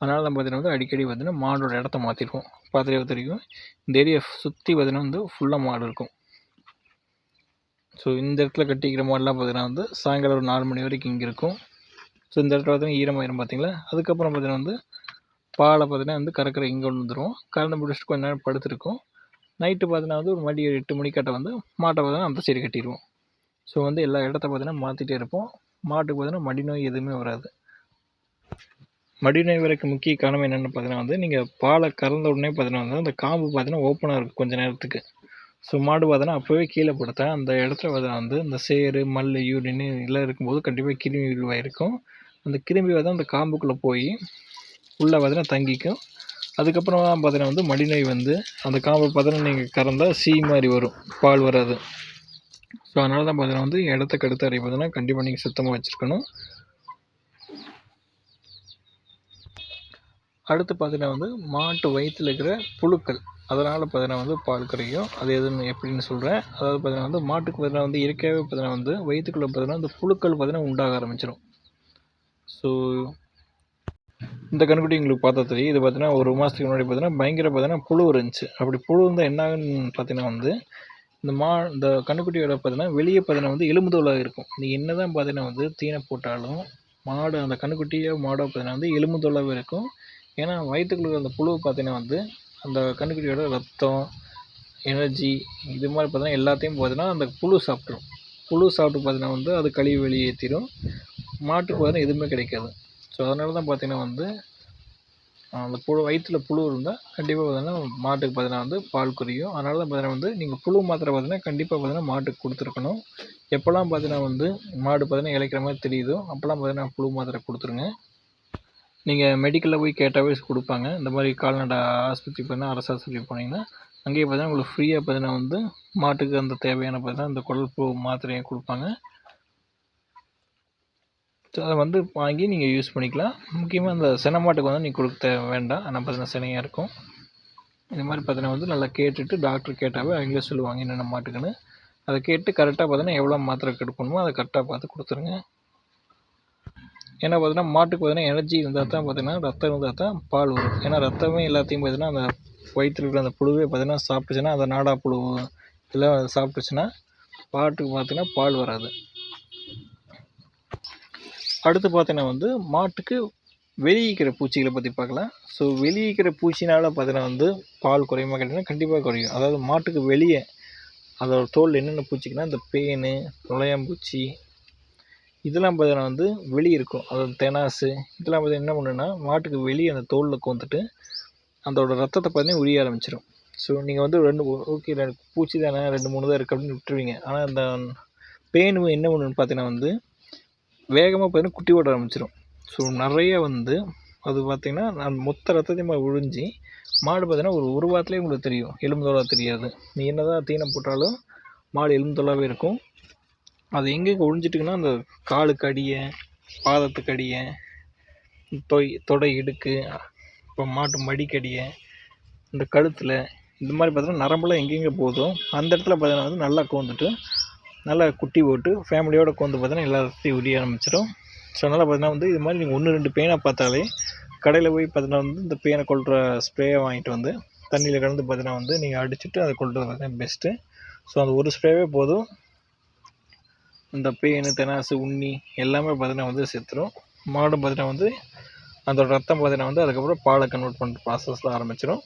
அதனால் நம்ம பார்த்தீங்கன்னா வந்து அடிக்கடி பார்த்தீங்கன்னா மாடோட இடத்த மாற்றிடுவோம் பார்த்துட்டே தெரியும். இந்த ஏரியா சுற்றி பார்த்தீங்கன்னா வந்து ஃபுல்லாக மாடு இருக்கும். ஸோ இந்த இடத்துல கட்டிக்கிற மாடெலாம் பார்த்தீங்கன்னா வந்து சாயங்காலம் ஒரு நாலு மணி வரைக்கும் இங்கே இருக்கும். ஸோ இந்த இடத்துல பார்த்தீங்கன்னா ஈரமாயிரும் பார்த்தீங்களா அதுக்கப்புறம் பார்த்தீங்கன்னா வந்து பாலை பார்த்தீங்கன்னா வந்து கறக்கிற இங்கே கொண்டு வந்துடுவோம் கறந்து முடிச்சுட்டு கொஞ்ச நேரம் படுத்துருக்கும். நைட்டு பார்த்தீங்கன்னா வந்து ஒரு மணி எட்டு மணிக்கட்ட வந்து மாட்டை பார்த்தீங்கன்னா அந்த சைடு கட்டிடுவோம் ஸோ வந்து எல்லா இடத்த பார்த்தீங்கன்னா மாற்றிட்டே இருப்போம். மாட்டுக்கு பார்த்தீங்கன்னா மடி நோய் எதுவுமே வராது. மடிநோய் வரக்கு முக்கிய காரணம் என்னென்னு பார்த்தீங்கன்னா வந்து நீங்கள் பாலை கறந்த உடனே பார்த்தீங்கன்னா வந்து அந்த காம்பு பார்த்தீங்கன்னா ஓப்பனாக இருக்கும் கொஞ்ச நேரத்துக்கு. ஸோ மாடு பார்த்தீங்கன்னா அப்போவே கீழே படுத்தா அந்த இடத்துல பார்த்தீங்கன்னா வந்து இந்த சேறு மல் யூரின் எல்லாம் இருக்கும்போது கண்டிப்பாக கிருமி இருக்கும். அந்த கிருமி வந்து அந்த காம்புக்குள்ளே போய் உள்ளே பார்த்தீங்கன்னா தங்கிக்கும். அதுக்கப்புறம் பார்த்தீங்கன்னா வந்து மடிநோய் வந்து அந்த காம்பை பார்த்தீங்கன்னா நீங்கள் கறந்தால் சீ மாதிரி வரும் பால் வராது. ஸோ அதனால தான் பார்த்தீங்கன்னா வந்து இடத்த கடுத்த அடி பார்த்தீங்கன்னா கண்டிப்பாக நீங்கள் சுத்தமாக வச்சுருக்கணும். அடுத்து பார்த்தீங்கன்னா வந்து மாட்டு வயிற்றில் இருக்கிற புழுக்கள் அதனால் பார்த்தீங்கன்னா வந்து பால் கறையும் அது எதுன்னு எப்படின்னு சொல்கிறேன் அதாவது பார்த்தீங்கன்னா வந்து மாட்டுக்கு பார்த்தீங்கன்னா வந்து இயற்கையாகவே பார்த்தீங்கன்னா வந்து வயிற்றுக்குள்ளே பார்த்தீங்கன்னா அந்த புழுக்கள் பார்த்தீங்கன்னா உண்டாக ஆரம்பிச்சிடும் ஸோ இந்த கண்குட்டி உங்களுக்கு பார்த்தா தெரியும் இது பார்த்தீங்கன்னா ஒரு மாதத்துக்கு முன்னாடி பார்த்தீங்கன்னா பயங்கர பார்த்தீங்கன்னா புழு இருந்துச்சு அப்படி புழு இருந்தால் என்ன ஆகுன்னு பார்த்தீங்கன்னா வந்து இந்த மா இந்த கண்ணுக்குட்டியோட பார்த்தீங்கன்னா வெளியே பார்த்தீங்கன்னா வந்து எலும்புதோலாக இருக்கும் நீங்கள் என்ன தான் பார்த்தீங்கன்னா வந்து தீனை போட்டாலும் மாடு அந்த கண்ணுக்குட்டியோ மாடோ பார்த்தீங்கன்னா வந்து எலும்புதோலாகவே இருக்கும் ஏன்னா வயிற்றுக்குள்ள அந்த புழு பார்த்தீங்கன்னா வந்து அந்த கண்ணுக்குட்டியோட ரத்தம் எனர்ஜி இது மாதிரி பார்த்தீங்கன்னா எல்லாத்தையும் பார்த்தீங்கன்னா அந்த புழு சாப்பிட்ரும் புழு சாப்பிட்டு பார்த்தீங்கன்னா வந்து அது கழிவு வெளியேற்றிடும் மாட்டுக்கு பார்த்தீங்கன்னா எதுவுமே கிடைக்காது. ஸோ அதனால தான் பார்த்தீங்கன்னா வந்து அந்த புழு வயிற்றில் புழு இருந்தால் கண்டிப்பாக பார்த்தீங்கன்னா மாட்டுக்கு பார்த்தீங்கன்னா வந்து பால் குறையும். அதனால தான் பார்த்தீங்கன்னா வந்து நீங்கள் புழு மாத்திரை பார்த்தீங்கன்னா கண்டிப்பாக பார்த்தீங்கன்னா மாட்டுக்கு கொடுத்துருக்கணும். எப்போல்லாம் பார்த்தீங்கன்னா வந்து மாடு பார்த்தீங்கன்னா இளைக்கிற மாதிரி தெரியுதோ அப்போல்லாம் பார்த்தீங்கன்னா புழு மாத்திரை கொடுத்துருங்க. நீங்கள் மெடிக்கலில் போய் கேட்டாவே கொடுப்பாங்க. இந்த மாதிரி கால்நடை ஆஸ்பத்திரி பார்த்தீங்கன்னா அரசு ஆஸ்பத்திரி போனீங்கன்னா அங்கேயே பார்த்தீங்கன்னா உங்களுக்கு ஃப்ரீயாக பார்த்தீங்கன்னா வந்து மாட்டுக்கு அந்த தேவையான பார்த்தீங்கன்னா அந்த குடல் புழு மாத்திரையை கொடுப்பாங்க. ஸோ அதை வந்து வாங்கி நீங்கள் யூஸ் பண்ணிக்கலாம். முக்கியமாக அந்த செனை மாட்டுக்கு வந்து நீங்கள் கொடுக்க தேவை வேண்டாம். ஆனால் பார்த்தீங்கன்னா சினையாக இருக்கும். இது மாதிரி பார்த்தீங்கன்னா வந்து நல்லா கேட்டுட்டு டாக்டர் கேட்டாவே அவங்களே சொல்லுவாங்க என்னென்ன மாட்டுக்குன்னு. அதை கேட்டு கரெக்டாக பார்த்தீங்கன்னா எவ்வளோ மாத்திரை கொடுக்கணுமோ அதை கரெக்டாக பார்த்து கொடுத்துருங்க. ஏன்னா பார்த்தீங்கன்னா மாட்டுக்கு பார்த்தீங்கன்னா எனர்ஜி இருந்தால் தான் பார்த்தீங்கன்னா ரத்தம் இருந்தால் தான் பால் வரும். ஏன்னா ரத்தமே எல்லாத்தையும் பார்த்தீங்கன்னா அந்த வயிற்றில் இருக்கிற அந்த புழுவே பார்த்தீங்கன்னா சாப்பிட்டுச்சுன்னா அந்த நாடா புழு இதெல்லாம் சாப்பிட்டுச்சுன்னா மாட்டுக்கு பார்த்தீங்கன்னா பால் வராது. அடுத்து பார்த்தீங்கன்னா வந்து மாட்டுக்கு வெளியிக்கிற பூச்சிகளை பற்றி பார்க்கலாம். ஸோ வெளியிக்கிற பூச்சினால் பார்த்தீங்கன்னா வந்து பால் குறையுமா கேட்டிங்கன்னா கண்டிப்பாக குறையும். அதாவது மாட்டுக்கு வெளியே அதோட தோல் என்னென்ன பூச்சிக்குன்னா இந்த பேனு நுழையாம்பூச்சி இதெல்லாம் பார்த்தீங்கன்னா வந்து வெளி இருக்கும். அதாவது தெனாசு இதெல்லாம் பார்த்தீங்கன்னா என்ன பண்ணுன்னா மாட்டுக்கு வெளியே அந்த தோலில் கோந்துட்டு அதோட ரத்தத்தை பார்த்தீங்கன்னா உரிய ஆரம்பிச்சிடும் ஸோ நீங்கள் வந்து ரெண்டு ஓகே ரெண்டு பூச்சி தானே ரெண்டு மூணு தான் இருக்குது அப்படின்னு விட்டுருவீங்க. ஆனால் அந்த பேனு என்ன பண்ணுன்னு பார்த்தீங்கன்னா வந்து வேகமாக பார்த்தீங்கன்னா குட்டி ஓட ஆரம்பிச்சிடும் ஸோ நிறைய வந்து அது பார்த்திங்கன்னா நான் மொத்த ரத்தத்தையும் உழிஞ்சி மாடு பார்த்தீங்கன்னா ஒரு ஒரு வாரத்துலேயே உங்களுக்கு தெரியும். எலும்பு தோலாக தெரியாது. நீ என்ன தான் தீனை போட்டாலும் மாடு எலும்பு தோலாகவே இருக்கும். அது எங்கெங்கே ஒழிஞ்சிட்டுக்குன்னா அந்த காலுக்கு அடியை பாதத்துக்கு அடியை தொய் தொடை இடுக்கு இப்போ மாட்டு மடிக்கடியை இந்த கழுத்தில் இந்த மாதிரி பார்த்தோம்னா நரம்புலாம் எங்கெங்கே போகுதோ அந்த இடத்துல பார்த்தீங்கன்னா வந்து நல்லா கோந்துட்டு நல்லா குட்டி போட்டு ஃபேமிலியோடு கோந்து பார்த்தீங்கன்னா எல்லாத்தையும் உரிய ஆரம்பிச்சிடும். ஸோ அதனால் பார்த்தீங்கன்னா வந்து இது மாதிரி நீங்கள் ஒன்று ரெண்டு பேனை பார்த்தாலே கடையில் போய் பார்த்தீங்கன்னா வந்து இந்த பேனை கொள்கிற ஸ்ப்ரேயை வாங்கிட்டு வந்து தண்ணியில் கலந்து பார்த்தீங்கன்னா வந்து நீங்கள் அடிச்சுட்டு அதை கொள்வது பார்த்தீங்கன்னா பெஸ்ட்டு ஸோ அந்த ஒரு ஸ்ப்ரேவே போதும். இந்த பேனு தெனாசு உண்ணி எல்லாமே பார்த்தீங்கன்னா வந்து செத்துரும். மாடும் பார்த்தீங்கன்னா வந்து அதோட ரத்தம் பார்த்தீங்கன்னா வந்து அதுக்கப்புறம் பாலை கன்வெர்ட் பண்ணுற ப்ராசஸில் ஆரம்பிச்சிடும்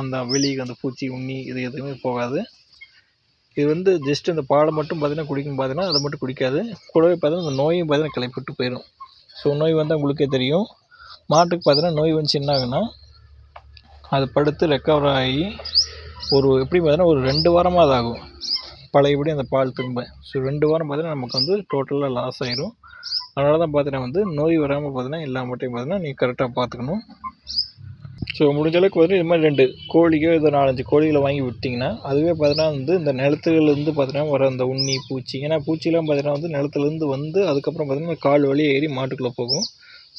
அந்த வெளியே அந்த பூச்சி உண்ணி இது எதுவுமே போகாது. இது வந்து ஜஸ்ட் இந்த பாலை மட்டும் பார்த்தீங்கன்னா குடிக்கும் பார்த்தீங்கன்னா அதை மட்டும் குடிக்காது. கூடவே பார்த்தீங்கன்னா இந்த நோயும் பார்த்தீங்கன்னா கிளப்பிட்டு போயிடும் ஸோ நோய் வந்தால் உங்களுக்கே தெரியும். மாட்டுக்கு பார்த்தீங்கன்னா நோய் வந்துச்சு என்ன ஆகுன்னா அது படுத்து ரெக்கவர் ஆகி ஒரு எப்படி பார்த்தீங்கன்னா ஒரு ரெண்டு வாரமாவது ஆகும். பழையபடி அந்த பால் திரும்ப. ஸோ ரெண்டு வாரம் பார்த்தீங்கன்னா நமக்கு வந்து டோட்டலாக லாஸ் ஆயிடும் அதனால தான் பார்த்தீங்கன்னா வந்து நோய் வராமல் பார்த்தீங்கன்னா எல்லா மட்டும் பார்த்தீங்கன்னா நீங்கள் கரெக்டாக பார்த்துக்கணும். ஸோ முடிஞ்சளவுக்கு பார்த்தீங்கன்னா இது மாதிரி ரெண்டு கோழிக்கோ இதை நாலஞ்சு கோழிகளை வாங்கி விட்டிங்கன்னா அதுவே பார்த்தீங்கன்னா வந்து இந்த நிலத்துலேருந்து பார்த்தீங்கன்னா வர அந்த உண்ணி பூச்சி ஏன்னா பூச்சிலாம் பார்த்தீங்கன்னா வந்து நிலத்துலேருந்து வந்து அதுக்கப்புறம் பார்த்தீங்கன்னா கால் வழியே ஏறி மாட்டுக்குள்ளே போகும்.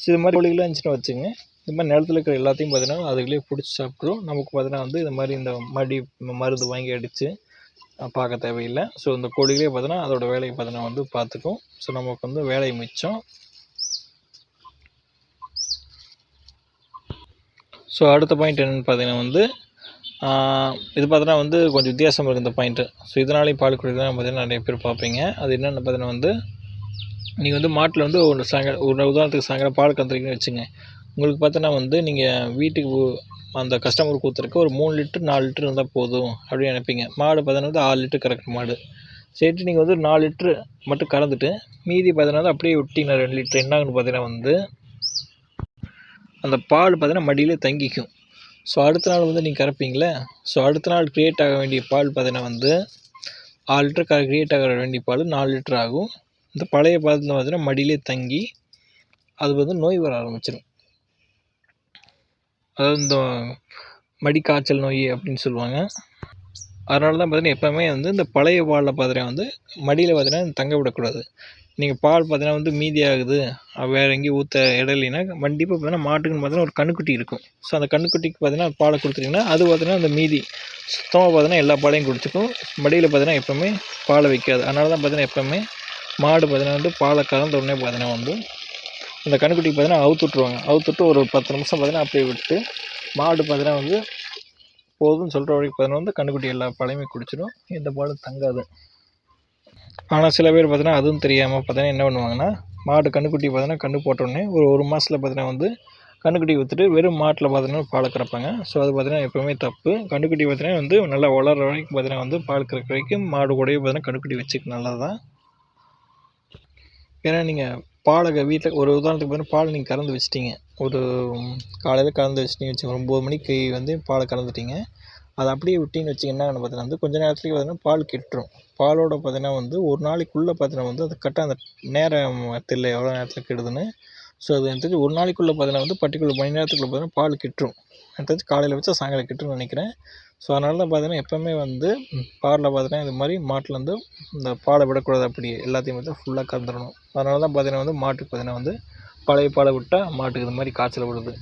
ஸோ இது மாதிரி கோழிகளாக இருந்துச்சுன்னு வச்சுங்க இது மாதிரி நிலத்துல இருக்கிற எல்லாத்தையும் பார்த்தீங்கன்னா அதுகளே பிடிச்சி சாப்பிட்ரும் நமக்கு பார்த்தீங்கன்னா வந்து இது மாதிரி இந்த மடி மருந்து வாங்கி அடித்து பார்க்க தேவையில்லை. ஸோ இந்த கோழிகளே பார்த்தீங்கன்னா அதோட வேலையை பார்த்தீங்கன்னா வந்து பார்த்துக்கும் ஸோ நமக்கு வந்து வேலை மிச்சம். ஸோ அடுத்த பாயிண்ட் என்னென்னு பார்த்தீங்கன்னா வந்து இது பார்த்தோன்னா வந்து கொஞ்சம் வித்தியாசம் இருக்குது இந்த பாயிண்ட்டு ஸோ இதனாலையும் பால் குடிக்கலாம் பார்த்தீங்கன்னா நிறைய பேர் பார்ப்பீங்க. அது என்னென்னு பார்த்தீங்கன்னா வந்து நீங்கள் வந்து மாட்டில் வந்து ஒரு சாயங்காலம் ஒரு உதாரணத்துக்கு சாயங்காலம் பால் கறந்துறீங்கன்னு வச்சுங்க உங்களுக்கு பார்த்தோன்னா வந்து நீங்கள் வீட்டுக்கு அந்த கஸ்டமர் ஊற்றுறக்கு ஒரு மூணு லிட்டர் நாலு லிட்டர் இருந்தால் போதும் அப்படின்னு நினைப்பீங்க. மாடு பார்த்தீங்கன்னா வந்து ஆறு லிட்டர் கறக்கிற மாடு. சரிட்டு நீங்கள் வந்து நாலு லிட்ரு மட்டும் கறந்துட்டு மீதி பார்த்தீங்கன்னா வந்து அப்படியே விட்டிங்கன்னா ரெண்டு லிட்டர். என்ன ஆகுன்னு பார்த்தீங்கன்னா வந்து அந்த பால் பார்த்தீங்கன்னா மடியிலே தங்கிக்கும். ஸோ அடுத்த நாள் வந்து நீங்கள் கறப்பீங்களே ஸோ அடுத்த நாள் க்ரியேட் ஆக வேண்டிய பால் பார்த்தீங்கன்னா வந்து ஆறு லிட்டர் க க்ரியேட் ஆக வேண்டிய பால் நாலு லிட்டர் ஆகும். இந்த பழைய பாலத்தில் பார்த்தீங்கன்னா மடியிலே தங்கி அது வந்து நோய் வர ஆரம்பிச்சிடும் அதாவது இந்த மடிக்காய்ச்சல் நோய் அப்படின்னு சொல்லுவாங்க. அதனால தான் பார்த்தீங்கன்னா எப்போவுமே வந்து இந்த பழைய பாலில் பார்த்தீங்கன்னா வந்து மடியில் பார்த்தீங்கன்னா தங்க விடக்கூடாது. நீங்கள் பால் பார்த்தீங்கன்னா வந்து மீதியாகுது. வேறு எங்கேயும் ஊற்ற இடலைன்னா கண்டிப்பாக பார்த்தீங்கன்னா மாட்டுக்குன்னு பார்த்தீங்கன்னா ஒரு கண்ணுக்குட்டி இருக்கும். ஸோ அந்த கண்ணுக்குட்டிக்கு பார்த்தீங்கன்னா பாலை கொடுத்துட்டிங்கன்னா அது பார்த்தீங்கன்னா அந்த மீதி சுத்தமாக பார்த்தீங்கன்னா எல்லா பாலையும் குடிச்சிக்கும். மடியில் பார்த்தீங்கன்னா எப்போவுமே பாலை வைக்காது. அதனால தான் பார்த்தீங்கன்னா எப்போவுமே மாடு பார்த்தீங்கன்னா வந்து பாலை கலந்த உடனே பார்த்தீங்கன்னா வந்து அந்த கண்ணுக்குட்டிக்கு பார்த்தீங்கன்னா அவுத்துட்ருவாங்க அவுத்துட்டு விட்டு ஒரு பத்து நிமிஷம் பார்த்தீங்கன்னா அப்படியே விட்டு மாடு பார்த்தீங்கன்னா வந்து போதும்னு சொல்கிற வரைக்கும் பார்த்தீங்கன்னா வந்து கண்ணுக்குட்டி எல்லா பாலையுமே குடிச்சிடும். எந்த பாலும் தங்காது. ஆனால் சில பேர் பார்த்தீங்கன்னா அதுவும் தெரியாமல் பார்த்தீங்கன்னா என்ன பண்ணுவாங்கன்னா மாடு கண்ணுக்குட்டி பார்த்தீங்கன்னா கண்ணு போட்டோடனே ஒரு ஒரு மாதத்தில் பார்த்தீங்கன்னா வந்து கண்ணுக்குட்டி விற்றுட்டு வெறும் மாட்டில் பார்த்தீங்கன்னா பால் கறப்பாங்க. ஸோ அது பார்த்தீங்கன்னா எப்போவுமே தப்பு. கண்ணுக்குட்டி பார்த்தீங்கன்னா வந்து நல்லா வளர்கிற வரைக்கும் பார்த்தீங்கன்னா வந்து பால் கறக்கிற வரைக்கும் மாடு கூடயே பார்த்தீங்கன்னா கண்ணுக்குட்டி வச்சுக்க நல்லது தான் ஏன்னா நீங்கள் பாலை வீட்டில் ஒரு உதாரணத்துக்கு பார்த்தீங்கன்னா பால் நீங்கள் கறந்து வச்சிட்டீங்க. ஒரு காலையில் கறந்து வச்சிட்டீங்க வச்சுக்கோங்க. ஒரு ஒம்பது மணிக்கு வந்து பாலை கலந்துட்டிங்க அதை அப்படியே விட்டிங்கன்னு வச்சுங்க என்ன ஆகும்னு பார்த்தீங்கன்னா வந்து கொஞ்ச நேரத்துலேயே பார்த்தீங்கன்னா பால் கெட்டுரும். பாலோட பார்த்தீங்கன்னா வந்து ஒரு நாளைக்குள்ளே பார்த்தீங்கன்னா வந்து அது கரெக்டாக அந்த நேரம் தெரியல எவ்வளோ நேரத்தில் கெடுதுன்னு. ஸோ அது எனக்கு தெரிஞ்சு ஒரு நாளைக்குள்ளே பார்த்தீங்கன்னா வந்து பர்டிகுலர் மணி நேரத்துக்குள்ளே பார்த்தீங்கன்னா பால் கெட்டுரும். எனக்கு தெரிஞ்சு காலையில் வச்சா சாயங்காலம் கெட்டுரும்னு நினைக்கிறேன். ஸோ அதனால தான் பார்த்தீங்கன்னா எப்போவுமே வந்து பாலில் பார்த்தீங்கன்னா இது மாதிரி மாட்டில் வந்து இந்த பாலை விடக்கூடாது அப்படி எல்லாத்தையும் வந்து ஃபுல்லாக கறந்துடணும் அதனால தான் பார்த்தீங்கன்னா வந்து மாட்டுக்கு பார்த்தீங்கன்னா வந்து பழைய பாலை விட்டால் மாட்டுக்கு இது மாதிரி காய்ச்சல் விடுது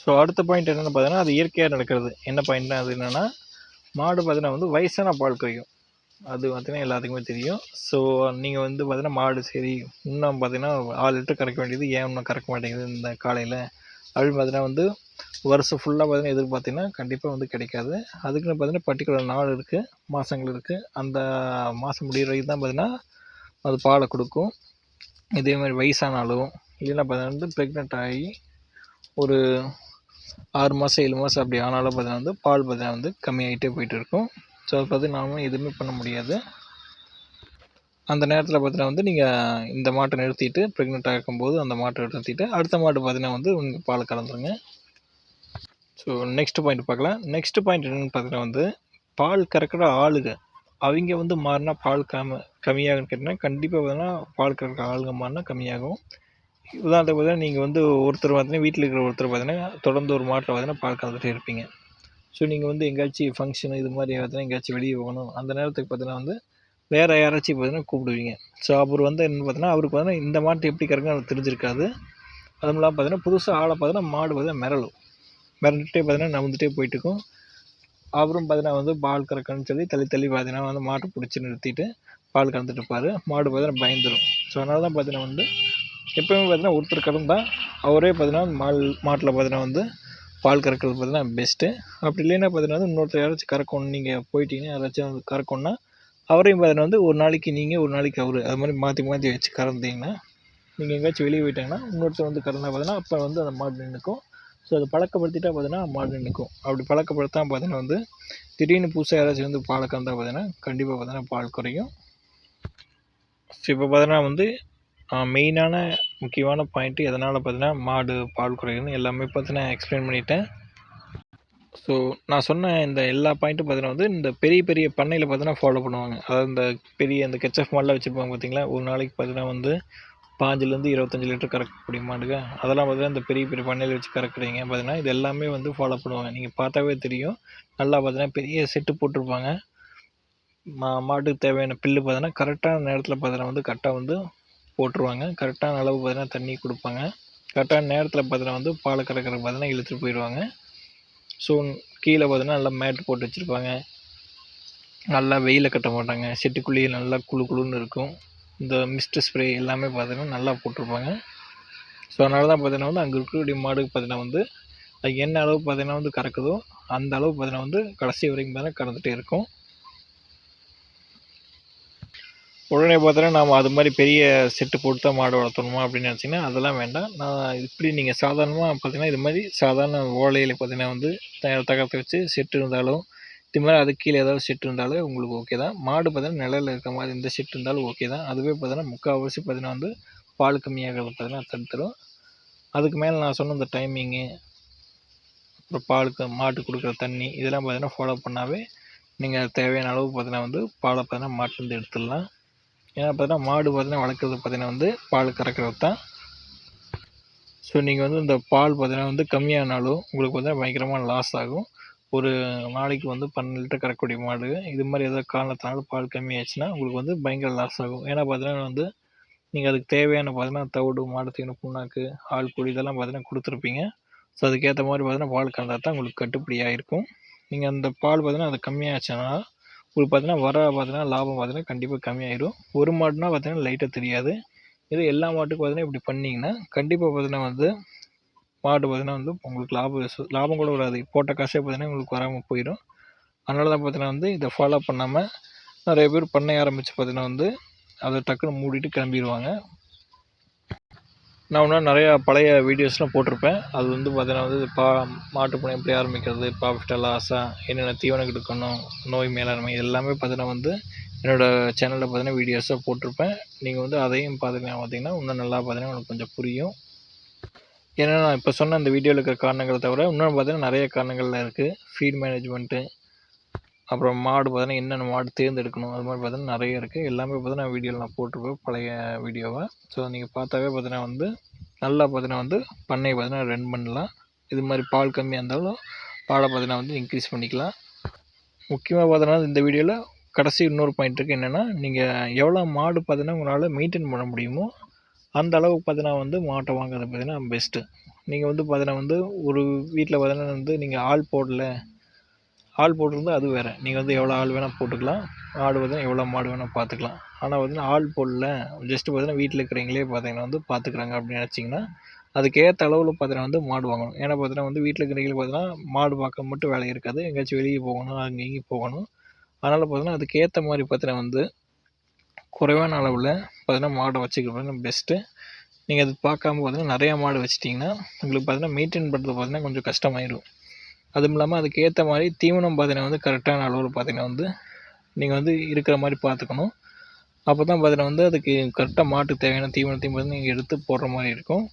ஸோ அடுத்த பாயிண்ட் என்னென்னு பார்த்தீங்கன்னா அது இயற்கையாக நடக்கிறது. என்ன பாயிண்ட்னா அது என்னென்னா மாடு பார்த்தீங்கன்னா வந்து வயசான பால் கறியும் அது பார்த்தீங்கன்னா எல்லாத்துக்குமே தெரியும். ஸோ நீங்கள் வந்து பார்த்தீங்கன்னா மாடு சரி இன்னும் பார்த்தீங்கன்னா ஆறு லிட்டர் கறக்க வேண்டியது ஏன் இன்னும் கறக்க மாட்டேங்குது இந்த காலையில்? அப்படின்னு பார்த்தீங்கன்னா வந்து வருஷம் ஃபுல்லாக பார்த்தீங்கன்னா எதிர்பார்த்தீங்கன்னா கண்டிப்பாக வந்து கிடைக்காது. அதுக்குன்னு பார்த்தீங்கன்னா பர்டிகுலர் நாள் இருக்குது மாதங்கள் இருக்குது அந்த மாதம் முடிகிற வரைக்கும் தான் பார்த்தீங்கன்னா அது பாலை கொடுக்கும். இதே மாதிரி வயசானாலும் இல்லைன்னா பார்த்தீங்கன்னா வந்து ப்ரெக்னென்ட் ஆகி ஒரு ஆறு மாதம் ஏழு மாதம் அப்படி ஆனாலும் பார்த்தீங்கன்னா வந்து பால் பார்த்தீங்கன்னா வந்து கம்மியாகிட்டே போயிட்டு இருக்கும். ஸோ அதை பார்த்து நாம எதுவுமே பண்ண முடியாது. அந்த நேரத்தில் பார்த்தீங்கன்னா வந்து நீங்கள் இந்த மாட்டை நிறுத்திட்டு ப்ரெக்னெண்ட்டாக இருக்கும்போது அந்த மாட்டை நிறுத்திட்டு அடுத்த மாட்டு பார்த்தீங்கன்னா வந்து உங்கள் பால் கலந்துருங்க ஸோ நெக்ஸ்ட் பாயிண்ட் பார்க்கலாம். நெக்ஸ்ட் பாயிண்ட் என்னென்னு பார்த்தீங்கன்னா வந்து பால் கறக்கிற ஆளுங்க அவங்க வந்து மாறினா பால் கம்ம கம்மியாகும்னு கேட்டிங்கன்னா கண்டிப்பாக பார்த்தீங்கன்னா பால் கறக்கிற ஆளுங்க மாறினா கம்மியாகும். உதாரணத்துக்கு பார்த்தீங்கன்னா நீங்கள் வந்து ஒருத்தர் பார்த்தீங்கன்னா வீட்டில் இருக்கிற ஒருத்தர் பார்த்தீங்கன்னா தொடர்ந்து ஒரு மாட்டில் பார்த்தீங்கன்னா பால் கலந்துகிட்டே இருப்பீங்க. ஸோ நீங்கள் வந்து எங்கேயாச்சும் ஃபங்க்ஷனு இது மாதிரி பார்த்தீங்கன்னா எங்கேயாச்சும் வெளியே போகணும். அந்த நேரத்துக்கு பார்த்தீங்கன்னா வந்து வேறு யாராச்சும் பார்த்தீங்கன்னா கூப்பிடுவீங்க. ஸோ அவர் வந்து என்ன பார்த்தீங்கன்னா அவருக்கு பார்த்தீங்கன்னா இந்த மாட்டு எப்படி கறக்குன்னு அவருக்கு தெரிஞ்சிருக்காது. அதுவும் இல்லாமல் பார்த்தீங்கன்னா புதுசாக ஆளை பார்த்தீங்கன்னா மாடு பார்த்தீங்கன்னா மிரளும். மிரண்டுட்டே பார்த்தீங்கன்னா நகர்ந்துட்டே போயிட்டு இருக்கும் அவரும் பார்த்தீங்கன்னா வந்து பால் கறக்கணும்னு சொல்லி தள்ளி தள்ளி பார்த்தீங்கன்னா வந்து மாட்டை பிடிச்சி நிறுத்திட்டு பால் கறந்துட்டு இருப்பார். மாடு பார்த்தீங்கன்னா பயந்துடும் ஸோ அதனால தான் பார்த்தீங்கன்னா வந்து எப்போயுமே பார்த்தீங்கன்னா ஒருத்தர் கறந்தால் அவரே பார்த்தீங்கன்னா மால் மாட்டில் பார்த்தீங்கன்னா வந்து பால் கறக்கிறது பார்த்தீங்கன்னா பெஸ்ட்டு அப்படி இல்லைன்னா பார்த்தீங்கன்னா வந்து இன்னொருத்தர் யாராச்சும் கறக்கணும் நீங்கள் போயிட்டீங்கன்னா யாராச்சும் கறக்கணும்னா அவரையும் பார்த்தீங்கன்னா வந்து ஒரு நாளைக்கு நீங்கள் ஒரு நாளைக்கு அவர். அது மாதிரி மாற்றி மாற்றி வச்சு கறந்தீங்கன்னா நீங்கள் எங்கேயாச்சும் வெளியே போயிட்டாங்கன்னா இன்னொருத்தர் வந்து கறந்தா பார்த்தீங்கன்னா அப்போ வந்து அந்த மாடு நின்றுக்கும் ஸோ அதை பழக்கப்படுத்திட்டா பார்த்தீங்கன்னா மாடு நிற்கும் அப்படி பழக்கப்படுத்தா பார்த்தீங்கன்னா வந்து திடீர்னு புதுசாக யாராச்சும் வந்து பாலை கறந்தால் பார்த்தீங்கன்னா கண்டிப்பாக பார்த்தீங்கன்னா பால் குறையும். ஸோ இப்போ பார்த்தீங்கன்னா வந்து மெயினான முக்கியமான பாயிண்ட்டு எதனால் பார்த்தீங்கன்னா மாடு பால் குறையுதுன்னு எல்லாமே பார்த்தீங்கன்னா எக்ஸ்பிளைன் பண்ணிட்டேன். ஸோ நான் சொன்ன இந்த எல்லா பாயிண்ட்டும் பார்த்தீங்கன்னா வந்து இந்த பெரிய பெரிய பண்ணையில் பார்த்தீங்கன்னா ஃபாலோ பண்ணுவாங்க. அதாவது இந்த பெரிய இந்த கெச்சப் மாடெலாம் வச்சுருப்பாங்க பார்த்தீங்களா ஒரு நாளைக்கு பார்த்தீங்கன்னா வந்து பாஞ்சிலேருந்து இருபத்தஞ்சி லிட்டர் கறக்கக்கூடிய மாடுங்க. அதெல்லாம் பார்த்தீங்கன்னா இந்த பெரிய பெரிய பண்ணையில் வச்சு கறக்குறீங்க பார்த்தீங்கன்னா இது எல்லாமே வந்து ஃபாலோ பண்ணுவாங்க. நீங்கள் பார்த்தாவே தெரியும். நல்லா பார்த்தீங்கன்னா பெரிய செட்டு போட்டிருப்பாங்க. மா மாட்டுக்கு தேவையான புல்லு பார்த்தீங்கன்னா கரெக்டான நேரத்தில் பார்த்தீங்கன்னா வந்து கரெக்டாக வந்து போட்டுருவாங்க. கரெக்டான அளவு பார்த்தீங்கன்னா தண்ணி கொடுப்பாங்க. கரெக்டான நேரத்தில் பார்த்தீங்கன்னா வந்து பாலை கறக்கிறதுக்கு பார்த்தீங்கன்னா இழுத்துட்டு போயிடுவாங்க. ஸோ கீழே பார்த்தீங்கன்னா நல்லா மேட் போட்டு வச்சுருப்பாங்க. நல்லா வெயிலில் கட்ட மாட்டாங்க. செட்டுக்குள்ளேயே நல்லா குளு குளுன்னு இருக்கும். இந்த மிஸ்ட் ஸ்ப்ரே எல்லாமே பார்த்தீங்கன்னா நல்லா போட்டிருப்பாங்க. ஸோ அதனால தான் பார்த்தீங்கன்னா வந்து அங்கே இருக்கக்கூடிய மாடுக்கு பார்த்தீங்கன்னா வந்து அது என்ன அளவு பார்த்தீங்கன்னா வந்து கறக்குதோ அந்த அளவு பார்த்தீங்கன்னா வந்து கடைசி வரைக்கும் பார்த்தீங்கன்னா கறந்துகிட்டே இருக்கும். உடனே பார்த்தோன்னா நாம் அது மாதிரி பெரிய செட்டு போட்டு தான் மாடு வளர்த்தணுமா அப்படின்னு நினச்சிங்கன்னா அதெல்லாம் வேண்டாம். நான் இப்படி நீங்கள் சாதாரணமாக பார்த்தீங்கன்னா இது மாதிரி சாதாரண ஓலையில் பார்த்தீங்கன்னா வந்து தகரத்தை வச்சு செட்டு இருந்தாலும் இது மாதிரி அதுக்கு கீழே ஏதாவது செட்டு இருந்தாலும் உங்களுக்கு ஓகே தான். மாடு பார்த்தீங்கன்னா நிழலில் இருக்க மாதிரி இந்த செட்டு இருந்தாலும் ஓகே தான். அதுவே பார்த்தீங்கன்னா முக்கால்வாசி பார்த்தீங்கன்னா வந்து பால் கம்மியாகிறது பார்த்தீங்கன்னா தடுத்துடும் அதுக்கு மேலே நான் சொன்ன இந்த டைமிங்கு அப்புறம் பாலுக்கு மாட்டு கொடுக்குற தண்ணி இதெல்லாம் பார்த்தீங்கன்னா ஃபாலோ பண்ணாவே நீங்கள் தேவையான அளவு பார்த்தீங்கன்னா வந்து பாலை பார்த்தீங்கன்னா மாட்டிலேருந்து எடுத்துடலாம். ஏன்னா பார்த்தீங்கன்னா மாடு பார்த்தீங்கன்னா வளர்க்குறது பார்த்தீங்கன்னா வந்து பால் கறக்கிறது தான். ஸோ நீங்கள் வந்து இந்த பால் பார்த்தீங்கன்னா வந்து கம்மியானாலும் உங்களுக்கு பார்த்தீங்கன்னா பயங்கரமாக லாஸ் ஆகும். ஒரு நாளைக்கு வந்து பன்னெண்டு லிட்டர் கறக்கக்கூடிய மாடு இது மாதிரி ஏதாவது காரணத்தினால பால் கம்மியாச்சுன்னா உங்களுக்கு வந்து பயங்கர லாஸ் ஆகும். ஏன்னா பார்த்தீங்கன்னா வந்து நீங்கள் அதுக்கு தேவையான பார்த்தீங்கன்னா தவிடு மாடு புண்ணாக்கு ஆள் கூடி இதெல்லாம் பார்த்தீங்கன்னா கொடுத்துருப்பீங்க. ஸோ அதுக்கேற்ற மாதிரி பார்த்தீங்கன்னா பால் கலந்தால் தான் உங்களுக்கு கட்டுப்படியாக இருக்கும் நீங்கள் அந்த பால் பார்த்தீங்கன்னா அது கம்மியாச்சுன்னா உங்களுக்கு பார்த்தீங்கன்னா வர பார்த்தீங்கன்னா லாபம் பார்த்தீங்கன்னா கண்டிப்பாக கம்மியாயிடும் ஒரு மாடுனா பார்த்தீங்கன்னா லைட்டாக தெரியாது. இது எல்லா மாட்டுக்கும் பார்த்தீங்கன்னா இப்படி பண்ணிங்கன்னா கண்டிப்பாக பார்த்தீங்கன்னா வந்து மாடு பார்த்தீங்கன்னா வந்து உங்களுக்கு லாபம் லாபம் கூட வராது. போட்ட காசே பார்த்தீங்கன்னா உங்களுக்கு வராமல் போயிடும் அதனால தான் பார்த்தீங்கன்னா வந்து இதை ஃபாலோ பண்ணாமல் நிறைய பேர் பண்ண ஆரம்பித்து பார்த்தீங்கன்னா வந்து அதை டக்குன்னு மூடிட்டு கிளம்பிடுவாங்க நான் இன்னும் நிறையா பழைய வீடியோஸ்லாம் போட்டிருப்பேன். அது வந்து பார்த்தீங்கன்னா வந்து பா மாட்டு எப்படி ஆரம்பிக்கிறது ப்ராஃபிட்டெல்லாம் ஆசை என்னென்ன தீவனம் கொடுக்கணும் நோய் மேலாண்மை எல்லாமே பார்த்தீங்கன்னா வந்து என்னோடய சேனலில் பார்த்தீங்கன்னா வீடியோஸாக போட்டிருப்பேன். நீங்கள் வந்து அதையும் பார்த்தீங்கன்னா பார்த்தீங்கன்னா இன்னும் நல்லா பார்த்தீங்கன்னா உங்களுக்கு கொஞ்சம் புரியும். ஏன்னா நான் இப்போ சொன்ன அந்த வீடியோவில் இருக்கிற காரணங்களை தவிர இன்னும் பார்த்தீங்கன்னா நிறைய காரணங்கள்லாம் இருக்குது ஃபீட் மேனேஜ்மெண்ட்டு அப்புறம் மாடு பார்த்தீங்கன்னா என்னென்ன மாடு தேர்ந்தெடுக்கணும் அது மாதிரி பார்த்தீங்கன்னா நிறைய இருக்குது எல்லாமே பார்த்தீங்கன்னா வீடியோவில் நான் போட்டிருப்பேன் பழைய வீடியோவை. ஸோ நீங்கள் பார்த்தாவே பார்த்தீங்கன்னா வந்து நல்லா பார்த்தீங்கன்னா வந்து பண்ணையை பார்த்தீங்கன்னா ரன் பண்ணலாம். இது மாதிரி பால் கம்மியாக இருந்தாலும் பாலை பார்த்தீங்கன்னா வந்து இன்க்ரீஸ் பண்ணிக்கலாம். முக்கியமாக பார்த்தீங்கன்னா இந்த வீடியோவில் கடைசி இன்னொரு பாயிண்ட் இருக்குது என்னென்னா நீங்கள் எவ்வளோ மாடு பார்த்தீங்கன்னா உங்களால் மெயின்டைன் பண்ண முடியுமோ அந்த அளவுக்கு பார்த்தீங்கன்னா வந்து மாட்டை வாங்குறது பார்த்தீங்கன்னா பெஸ்ட்டு நீங்கள் வந்து பார்த்தீங்கன்னா வந்து ஒரு வீட்டில் பார்த்தீங்கன்னா வந்து நீங்கள் ஆள் போடல ஆள் போட்டிருந்தா அது வேறு. நீங்கள் வந்து எவ்வளோ ஆள் வேணால் போட்டுக்கலாம். ஆடு பார்த்தீங்கன்னா எவ்வளோ மாடு வேணால் பார்த்துக்கலாம் ஆனால் பார்த்தீங்கன்னா ஆள் போடல. ஜஸ்ட்டு பார்த்தீங்கன்னா வீட்டில் இருக்கிறவங்களே பார்த்தீங்கன்னா வந்து பார்த்துக்குறாங்க அப்படின்னு நினச்சிங்கன்னா அதுக்கேற்ற அளவில் பார்த்தீங்கன்னா வந்து மாடு வாங்கணும். ஏன்னா பார்த்தீங்கன்னா வந்து வீட்டில் இருக்கிறவங்களுக்கு பார்த்தீங்கன்னா மாடு பார்க்க மட்டும் வேலை இருக்காது. எங்கேயாச்சும் வெளியே போகணும் அங்கே இங்கேயும் போகணும். அதனால் பார்த்தீங்கன்னா அதுக்கேற்ற மாதிரி பார்த்தீங்கன்னா வந்து குறைவான அளவில் பார்த்தீங்கன்னா மாடை வச்சுக்கிறது பெஸ்ட்டு நீங்கள் அது பார்க்காம பார்த்தீங்கன்னா நிறையா மாடு வச்சிட்டிங்கன்னா உங்களுக்கு பார்த்தீங்கன்னா மெயின்டைன் பண்ணுறது பார்த்தீங்கன்னா கொஞ்சம் கஷ்டமாயிடும் அதுவும் இல்லாமல் அதுக்கு ஏற்ற மாதிரி தீவனம் பார்த்தீங்கன்னா வந்து கரெக்டான அளவில் பார்த்தீங்கன்னா வந்து நீங்கள் வந்து இருக்கிற மாதிரி பார்த்துக்கணும் அப்போ தான் பார்த்தீங்கன்னா வந்து அதுக்கு கரெக்டாக மாட்டுக்கு தேவையான தீவனத்தையும் பார்த்து நீங்கள் எடுத்து போடுற மாதிரி இருக்கும்.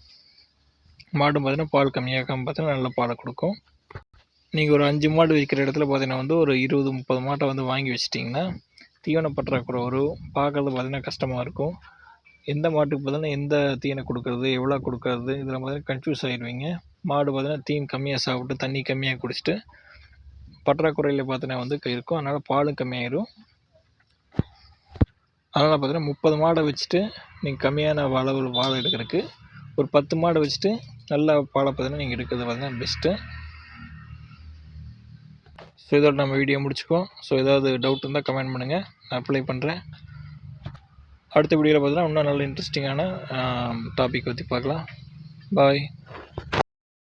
மாடு பார்த்தீங்கன்னா பால் கம்மியாகாமல் பார்த்தீங்கன்னா நல்ல பாலை கொடுக்கும். நீங்கள் ஒரு அஞ்சு மாடு வைக்கிற இடத்துல பார்த்தீங்கன்னா வந்து ஒரு இருபது முப்பது மாட்டை வந்து வாங்கி வச்சிட்டிங்கன்னா தீவன பற்றாக்குறை வரும். பார்க்குறது பார்த்தீங்கன்னா கஷ்டமாக இருக்கும். எந்த மாட்டுக்கு பார்த்தீங்கன்னா எந்த தீவனை கொடுக்குறது எவ்வளோ கொடுக்குறது இதில் பார்த்தீங்கன்னா கன்ஃபியூஸ் ஆகிடுவீங்க மாடு பார்த்தீங்கன்னா தீன் கம்மியாக சாப்பிட்டு தண்ணி கம்மியாக குடிச்சிட்டு பற்றாக்குறையில் பார்த்தீங்கன்னா வந்து இருக்கும். அதனால் பாலும் கம்மியாயிடும் அதனால் பார்த்தீங்கன்னா முப்பது மாடை வச்சுட்டு நீங்கள் கம்மியான அளவு வாழை எடுக்கிறதுக்கு ஒரு பத்து மாடை வச்சுட்டு நல்ல பாலை பார்த்தீங்கன்னா நீங்கள் எடுக்கிறது பார்த்தீங்கன்னா பெஸ்ட்டு ஸோ இதோட நம்ம வீடியோ முடிச்சுக்குவோம். ஸோ ஏதாவது டவுட் இருந்தால் கமெண்ட் பண்ணுங்கள் நான் அப்ளை பண்ணுறேன் அடுத்த வீடியோவில் பார்த்தீங்கன்னா இன்னும் நல்ல இன்ட்ரெஸ்டிங்கான டாபிக் பற்றி பார்க்கலாம். பாய்